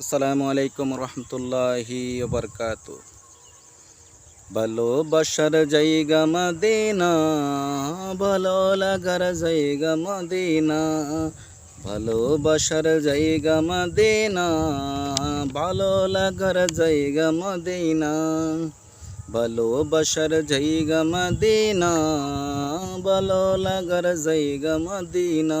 আসসালামু আলাইকুম রহমতুল্লাহি বরকাত ভালোবাসার জায়গা মদিনা, ভালো লাগার জায়গা মদিনা ভালোবাসার জায়গা মদিনা, ভালো লাগার জায়গা মদিনা ভালোবাসার জায়গা মদিনা, ভালো লাগার জায়গা মদিনা।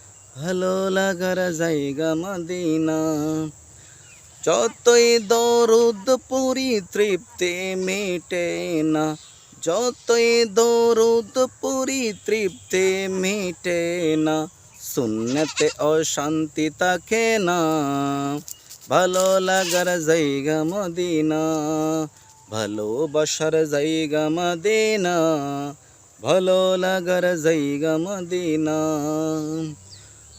ভালো লাগার জায়গা মদিনা। যতই দরুদ পুরি তৃপ্তি মেটে না, যতই দরুদ পুরি তৃপ্তি মেটে না শূন্যতে অশান্তি থাকে না। ভালো লাগার জায়গা মদিনা, ভালোবাসার জায়গা মদিনা, ভালো লাগার জায়গা মদিনা।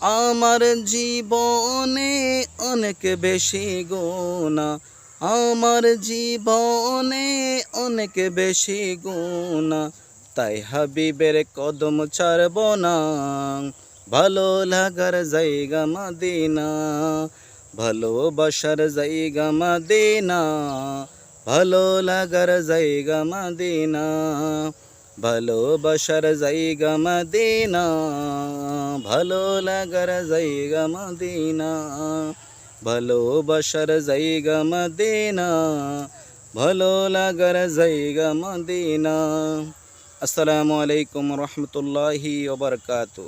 আমার জীবনে অনেক বেশি গোনা আমার জীবনে অনেক বেশি গোনা তাই হাবিবের কদম ছাড়ব না। ভালো লাগার জায়গা মদিনা। ভালোবাসার জায়গা মদিনা। ভালো লাগার জায়গা মদিনা। ভালোবাসার জায়গা মদিনা, ভালো লাগার জায়গা মদিনা ভালোবাসার জায়গা মদিনা, ভালো লাগার জায়গা মদিনা। আসসালামু আলাইকুম রহমতুল্লাহি ওবরকাতু